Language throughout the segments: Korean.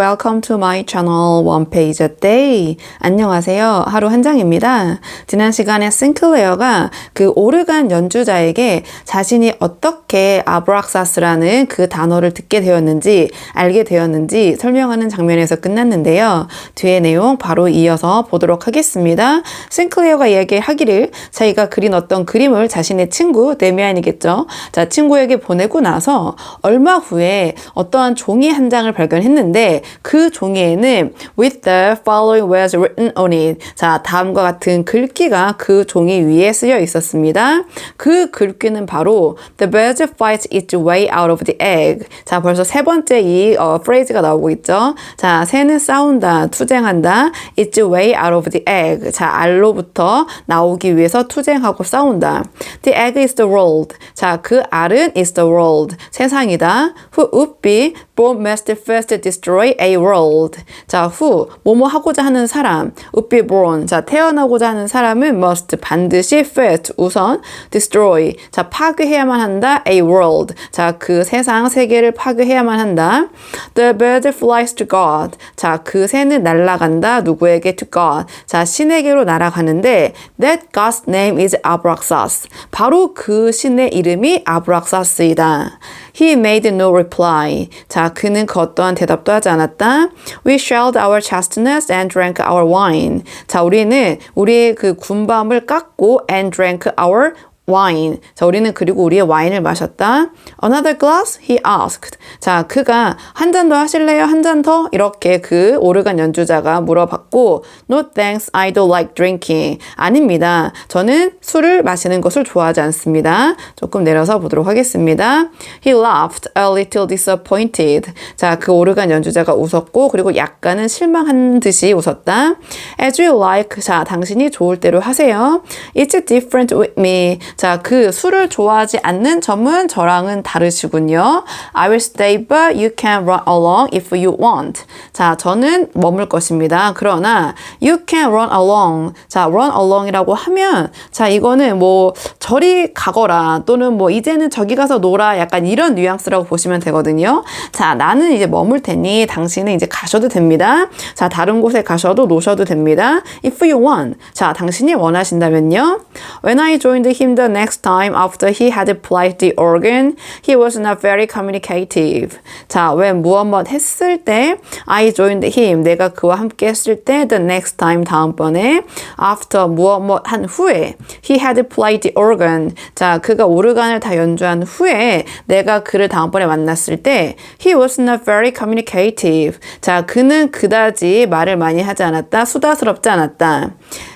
welcome to my channel One Page a Day. 안녕하세요. 하루 한 장입니다. 지난 시간에 싱클레어가 그 오르간 연주자에게 자신이 어떻게 아브락사스라는 그 단어를 듣게 되었는지 알게 되었는지 설명하는 장면에서 끝났는데요. 뒤에 내용 바로 이어서 보도록 하겠습니다. 싱클레어가 이야기하기를 자기가 그린 어떤 그림을 자신의 친구 데미안이겠죠. 자, 친구에게 보내고 나서 얼마 후에 어떠한 종이 한 장을 발견했는데 그 종이에는 with the following words written on it. 자, 다음과 같은 글귀가 그 종이 위에 쓰여 있었습니다. 그 글귀는 바로 the bird fights its way out of the egg. 자, 벌써 세 번째 이 어, 프레이즈가 나오고 있죠. 자, 새는 싸운다, 투쟁한다. its way out of the egg. 자, 알로부터 나오기 위해서 투쟁하고 싸운다. The egg is the world. 자, 그 알은 is the world. 세상이다. Who would be born must first destroy a world. 자, who 뭐뭐 하고자 하는 사람. would be born. 자, 태어나고자 하는 사람은 must 반드시 first 우선 destroy. 자, 파괴해야만 한다. a world. 자, 그 세상 세계를 파괴해야만 한다. The bird flies to God. 자, 그 새는 날아간다. 누구에게 to God. 자, 신에게로 날아가는데 that God's name is Abraxas. 바로 그 신의 이름이 아브락사스이다. He made no reply. 자, 그는 그 어떠한 대답도 하지 않았다. We shelled our chestnuts and drank our wine. 자, 우리는 우리의 그 군밤을 깎고 and drank our wine. 자, 우리는 그리고 우리의 와인을 마셨다. Another glass? He asked. 자, 그가 한 잔 더 하실래요? 한 잔 더? 이렇게 그 오르간 연주자가 물어봤고, No thanks, I don't like drinking. 아닙니다. 저는 술을 마시는 것을 좋아하지 않습니다. 조금 내려서 보도록 하겠습니다. He laughed a little disappointed. 자, 그 오르간 연주자가 웃었고, 그리고 약간은 실망한 듯이 웃었다. As you like. 자, 당신이 좋을 대로 하세요. It's different with me. 자, 그 술을 좋아하지 않는 점은 저랑은 다르시군요. I will stay, but you can run along if you want. 자, 저는 머물 것입니다. 그러나 you can run along. 자, run along이라고 하면 자, 이거는 뭐 저리 가거라 또는 뭐 이제는 저기 가서 놀아 약간 이런 뉘앙스라고 보시면 되거든요. 자, 나는 이제 머물 테니 당신은 이제 가셔도 됩니다. 자, 다른 곳에 가셔도 노셔도 됩니다. If you want. 자, 당신이 원하신다면요. When I joined him the next time after he had played the organ, he was not very communicative. 자, 왜 무엇 뭐 했을 때 I joined him 내가 그와 함께 했을 때 the next time 다음번에 after 무엇 뭐한 후에 he had played the organ. 자, 그가 오르간을 다 연주한 후에 내가 그를 다음번에 만났을 때 he was not very communicative. 자, 그는 그다지 말을 많이 하지 않았다. 수다스럽지 않았다.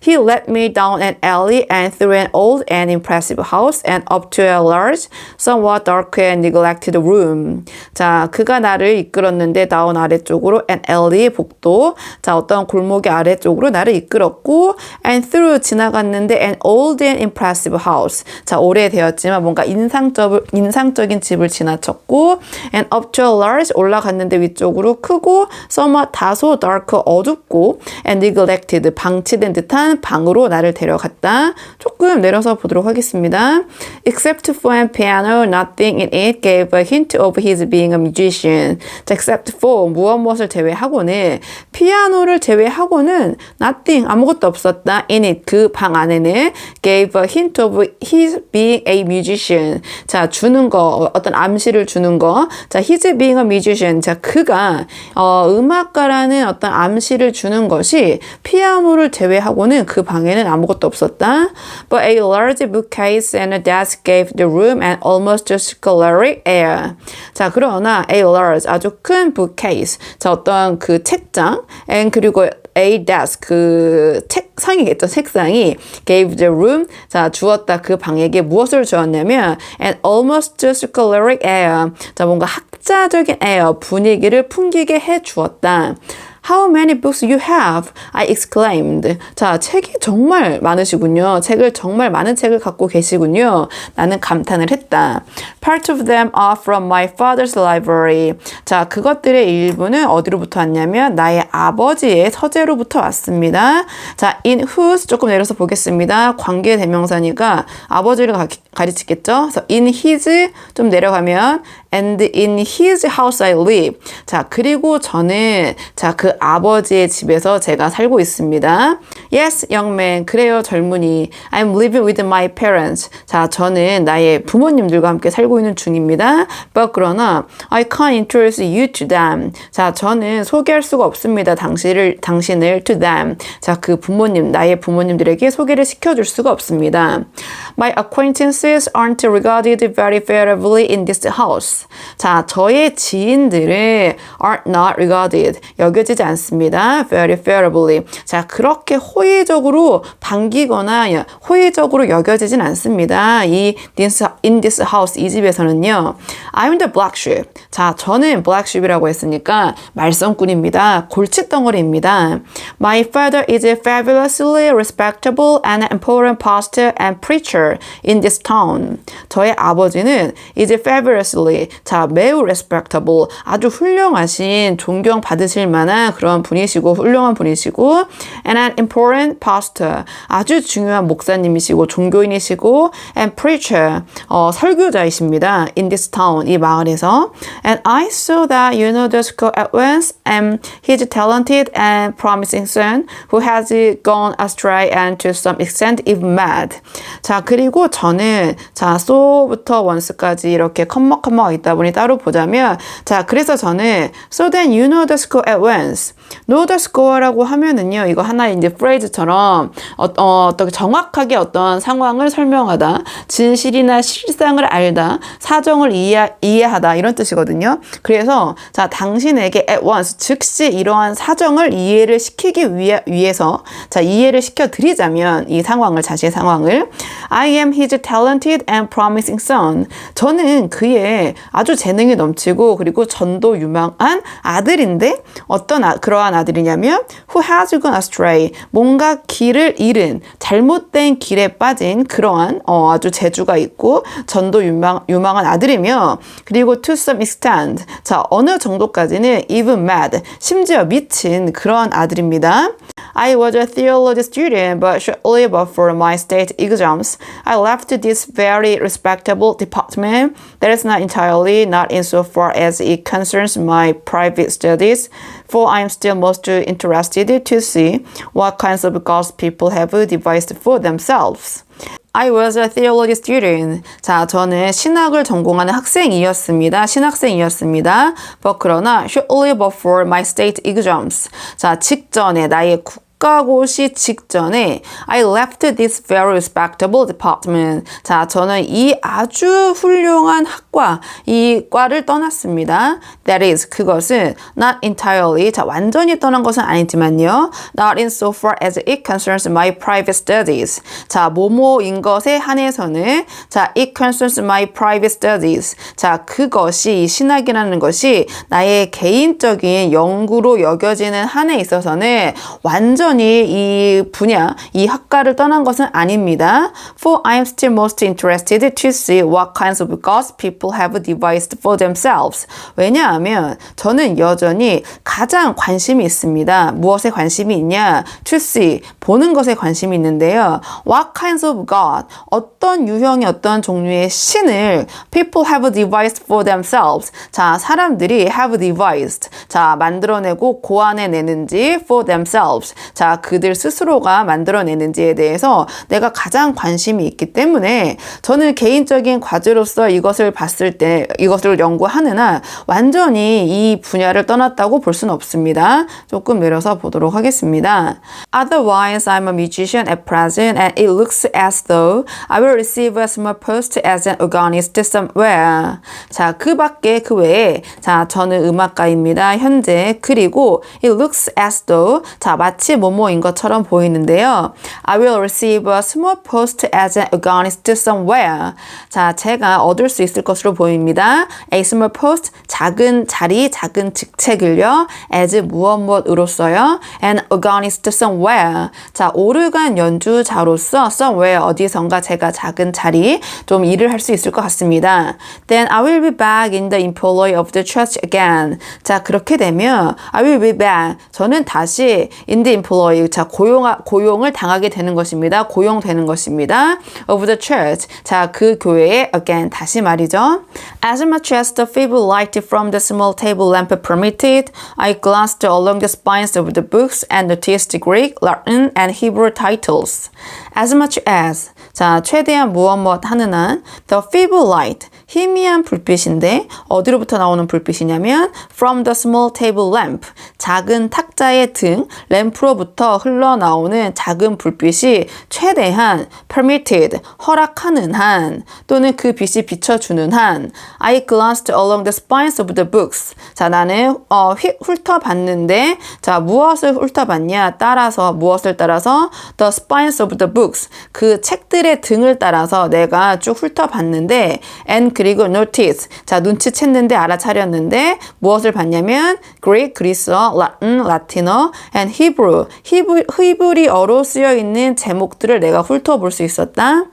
He led me down an alley and through an old and impressive house and up to a large, somewhat dark and neglected room. 자, 그가 나를 이끌었는데 다운 아래쪽으로 an alley 복도. 자, 어떤 골목의 아래쪽으로 나를 이끌었고 and through 지나갔는데 an old and impressive house. 자, 오래되었지만 뭔가 인상적 인상적인 집을 지나쳤고 and up to a large 올라갔는데 위쪽으로 크고 somewhat 다소 dark 어둡고 and neglected 방치된 듯한 방으로 나를 데려갔다. 조금 내려서 보도록 하겠습니다. Except for a piano, nothing in it gave a hint of his being a musician. 자, except for 무엇 무엇을 제외하고는 피아노를 제외하고는 nothing 아무것도 없었다. in it 그 방 안에는 gave a hint of his being a musician. 자, 주는 거 어떤 암시를 주는 거. 자, his being a musician. 자, 그가 어, 음악가라는 어떤 암시를 주는 것이 피아노를 제외하고 는 그 방에는 아무것도 없었다. But a large bookcase and a desk gave the room an almost scholaric air. 자, 그러나 a large 아주 큰 bookcase. 자, 어떤 그 책장 and 그리고 a desk 그 책상이겠죠 책상이 gave the room 자 주었다 그 방에게 무엇을 주었냐면 an almost scholaric air 자 뭔가 학자적인 air 분위기를 풍기게 해 주었다. How many books you have? I exclaimed. 자, 책이 정말 많으시군요. 책을 정말 많은 책을 갖고 계시군요. 나는 감탄을 했다. Part of them are from my father's library. 자, 그것들의 일부는 어디로부터 왔냐면 나의 아버지의 서재로부터 왔습니다. 자, in whose 조금 내려서 보겠습니다. 관계 대명사니까 아버지를 가, 가르치겠죠. 그래서 in his 좀 내려가면 and in his house I live. 자, 그리고 저는 자, 그 아버지의 집에서 제가 살고 있습니다. Yes, young man. 그래요, 젊은이. I'm living with my parents. 자, 저는 나의 부모님들과 함께 살고 있는 중입니다. But 그러나 I can't introduce you to them. 자, 저는 소개할 수가 없습니다. 당신을 당신을 to them. 자, 그 부모님, 나의 부모님들에게 소개를 시켜 줄 수가 없습니다. My acquaintances aren't regarded very favorably in this house. 자, 저의 지인들은 are not regarded. 여겨지지 않습니다. very favorably. 자, 그렇게 호의적으로 반기거나 호의적으로 여겨지진 않습니다. 이 this, in this house, 이 집에서는요. I'm the black sheep. 자, 저는 black sheep이라고 했으니까 말썽꾼입니다. 골칫덩어리입니다. My father is a fabulously respectable and important pastor and preacher in this town. 저의 아버지는 is fabulously, 자, 매우 respectable, 아주 훌륭하신, 존경받으실 만한 그런 분이시고, 훌륭한 분이시고, and an important pastor, 아주 중요한 목사님이시고, 종교인이시고, and preacher, 어, 설교자이십니다. in this town, 이 마을에서. And I saw that you know the school at once, and he's a talented and promising son who has gone astray and to some extent even mad. 자, 그리고 저는 자, so부터 once까지 이렇게 컴마컴마가 있다 보니 따로 보자면 자, 그래서 저는 so then you know the score at once. know the score라고 하면은요. 이거 하나의 이제 phrase처럼 어, 어, 어떻게 정확하게 어떤 상황을 설명하다. 진실이나 실상을 알다. 사정을 이해, 이해하다. 이런 뜻이거든요. 그래서 자, 당신에게 at once 즉시 이러한 사정을 이해를 시키기 위해, 위해서 자, 이해를 시켜 드리자면 이 상황을 자신의 상황을 I am his talented and promising son. 저는 그의 아주 재능이 넘치고 그리고 전도 유망한 아들인데 어떤 아, 그러한 아들이냐면 who has gone astray. 뭔가 길을 잃은 잘못된 길에 빠진 그러한 어, 아주 재주가 있고 전도 유망, 유망한 아들이며 그리고 to some extent 자 어느 정도까지는 even mad 심지어 미친 그러한 아들입니다. I was a theology student, but shortly before my state exams, I left this very respectable department. That is not entirely not insofar as it concerns my private studies, for I am still most interested to see what kinds of gods people have devised for themselves. I was a theology student. 자, 저는 신학을 전공하는 학생이었습니다. 신학생이었습니다. But 그러나 shortly before my state exams. 자, 직전에 나의 국 국가고시 직전에 I left this very respectable department. 자, 저는 이 아주 훌륭한 학과, 이 과를 떠났습니다. That is, 그것은 not entirely, 자, 완전히 떠난 것은 아니지만요. Not in so far as it concerns my private studies. 자, 모모인 것에 한해서는 자, it concerns my private studies. 자, 그것이 이 신학이라는 것이 나의 개인적인 연구로 여겨지는 한에 있어서는 완전 완전히 이 분야, 이 학과를 떠난 것은 아닙니다. For I am still most interested to see what kinds of gods people have devised for themselves. 왜냐하면 저는 여전히 가장 관심이 있습니다. 무엇에 관심이 있냐? To see, 보는 것에 관심이 있는데요. What kinds of God, 어떤 유형의 어떤 종류의 신을 people have devised for themselves. 자, 사람들이 have devised. 자, 만들어내고 고안해내는지 for themselves. 자, 그들 스스로가 만들어내는지에 대해서 내가 가장 관심이 있기 때문에 저는 개인적인 과제로서 이것을 봤을 때 이것을 연구하느나 완전히 이 분야를 떠났다고 볼 수는 없습니다. 조금 내려서 보도록 하겠습니다. Otherwise, I'm a musician at present and it looks as though I will receive a small post as an organist somewhere. 자, 그 밖에 그 외에 자, 저는 음악가입니다. 현재 그리고 it looks as though 자, 마치 뭐 뭐인 것처럼 보이는데요. I will receive a small post as an organist somewhere. 자, 제가 얻을 수 있을 것으로 보입니다. A small post, 작은 자리, 작은 직책을요. as 무엇 무엇으로써요. an organist somewhere. 자, 오르간 연주자로서 somewhere 어디선가 제가 작은 자리 좀 일을 할 수 있을 것 같습니다. Then I will be back in the employ of the church again. 자, 그렇게 되면 I will be back. 저는 다시 in the employ employee. 자, 고용, 고용을 당하게 되는 것입니다. 고용되는 것입니다. of the church. 자, 그 교회에 again 다시 말이죠. As much as the feeble light from the small table lamp permitted, I glanced along the spines of the books and noticed Greek, Latin, and Hebrew titles. As much as. 자, 최대한 무엇 무엇 하는 한 the feeble light. 희미한 불빛인데 어디로부터 나오는 불빛이냐면 from the small table lamp. 작은 탁자의 등 램프로부터 흘러나오는 작은 불빛이 최대한 permitted 허락하는 한 또는 그 빛이 비춰주는 한 I glanced along the spines of the books. 자, 나는 어, 휙 훑어봤는데 자, 무엇을 훑어봤냐? 따라서 무엇을 따라서 the spines of the books. 그 책들의 등을 따라서 내가 쭉 훑어봤는데 and 그리고 notice. 자, 눈치챘는데 알아차렸는데 무엇을 봤냐면 Greek, 그리스어, Latin, 라틴어 and Hebrew. 히브, 히브리어로 쓰여 있는 제목들을 내가 훑어볼 수 있었다.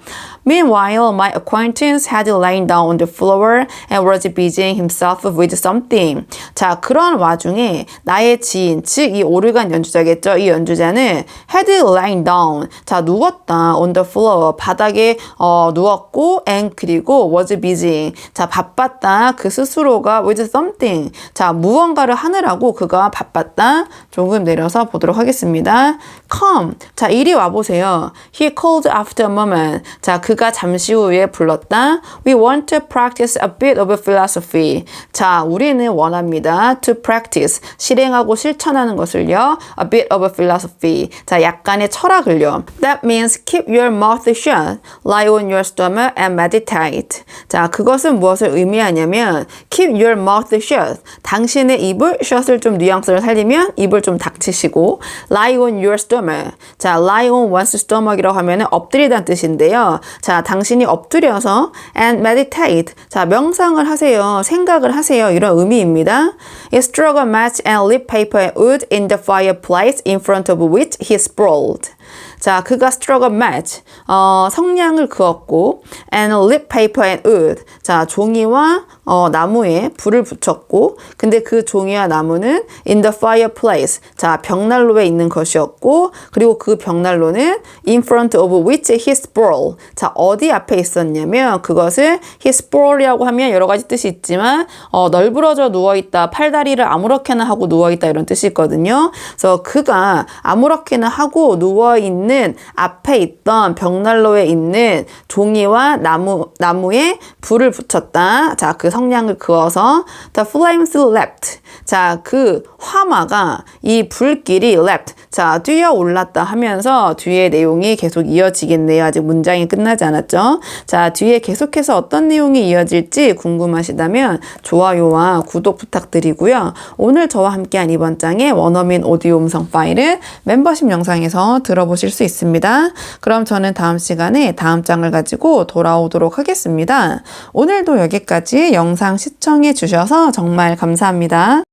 Meanwhile, my acquaintance had lain down on the floor and was busying himself with something. 자, 그런 와중에 나의 지인, 즉 이 오르간 연주자겠죠. 이 연주자는 had lain down. 자, 누웠다. on the floor. 바닥에 어, 누웠고 and 그리고 was busy. 자, 바빴다. 그 스스로가 with something. 자, 무언가를 하느라고 그가 바빴다. 조금 내려서 보도록 하겠습니다. Come. 자, 이리 와 보세요. He called after a moment. 자, 그가 잠시 후에 불렀다. We want to practice a bit of philosophy. 자, 우리는 원합니다. To practice. 실행하고 실천하는 것을요. A bit of philosophy. 자, 약간의 철학을요. That means keep your mouth shut, lie on your stomach and meditate. 자, 그 것은 무엇을 의미하냐면 keep your mouth shut. 당신의 입을 shut을 좀 뉘앙스를 살리면 입을 좀 닥치시고 lie on your stomach. 자, lie on one's stomach이라고 하면은 엎드리다는 뜻인데요. 자, 당신이 엎드려서 and meditate. 자, 명상을 하세요. 생각을 하세요. 이런 의미입니다. He struck a match and lit paper and wood in the fireplace in front of which he sprawled. 자, 그가 struck a match, 어, 성냥을 그었고, and lit paper and wood. 자, 종이와 어, 나무에 불을 붙였고, 근데 그 종이와 나무는 in the fireplace. 자, 벽난로에 있는 것이었고, 그리고 그 벽난로는 in front of which he sprawled. 자, 어디 앞에 있었냐면, 그것을 he sprawl이라고 하면 여러 가지 뜻이 있지만, 어, 널브러져 누워 있다, 팔다리를 아무렇게나 하고 누워 있다 이런 뜻이 있거든요. 그래서 그가 아무렇게나 하고 누워 있는 앞에 있던 벽난로에 있는 종이와 나무, 나무에 불을 붙였다. 자, 그 성냥을 그어서 the flames leapt. 자, 그 화마가 이 불길이 leapt. 자, 뛰어 올랐다 하면서 뒤에 내용이 계속 이어지겠네요. 아직 문장이 끝나지 않았죠? 자, 뒤에 계속해서 어떤 내용이 이어질지 궁금하시다면 좋아요와 구독 부탁드리고요. 오늘 저와 함께한 이번 장의 원어민 오디오 음성 파일은 멤버십 영상에서 들어보실 수 있습니다. 그럼 저는 다음 시간에 다음 장을 가지고 돌아오도록 하겠습니다. 오늘도 여기까지 영상 시청해 주셔서 정말 감사합니다.